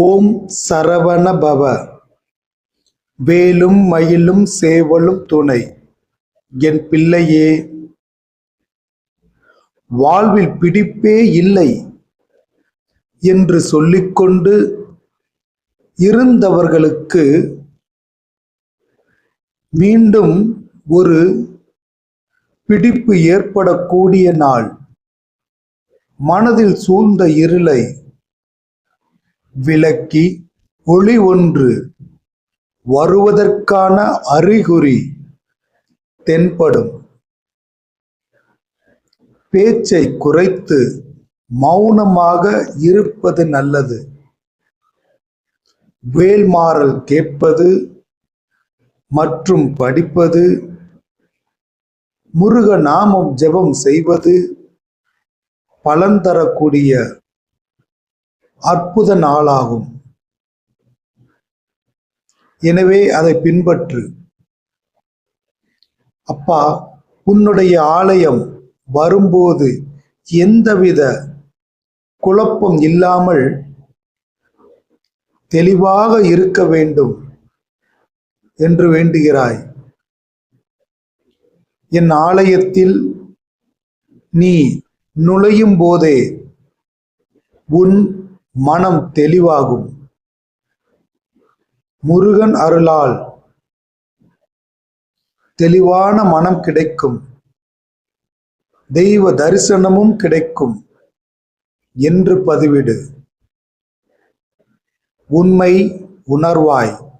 ஓம் சரவண பவ வேலும் மயிலும் சேவலும் துணை. என் பிள்ளையே வாழ்வில் பிடிப்பே இல்லை என்று சொல்லிக்கொண்டு இருந்தவர்களுக்கு மீண்டும் ஒரு பிடிப்பு ஏற்படக்கூடிய நாள். மனதில் சூழ்ந்த இருளை விளக்கி ஒளி ஒன்று வருவதற்கான அறிகுறி தென்படும். பேச்சை குறைத்து மௌனமாக இருப்பது நல்லது. வேல்மாறல் கேட்பது மற்றும் படிப்பது முருக நாமம் ஜெபம் செய்வது பலன் தரக்கூடிய அற்புத நாளாகும். எனவே அதை பின்பற்று. அப்பா உன்னுடைய ஆலயம் வரும்போது எந்தவித குழப்பம் இல்லாமல் தெளிவாக இருக்க வேண்டும் என்று வேண்டுகிறாய். என் ஆலயத்தில் நீ நுழையும் போதே உன் மனம் தெளிவாகும். முருகன் அருளால் தெளிவான மனம் கிடைக்கும். தெய்வ தரிசனமும் கிடைக்கும் என்று பதிவிடு. உண்மை உணர்வாய்.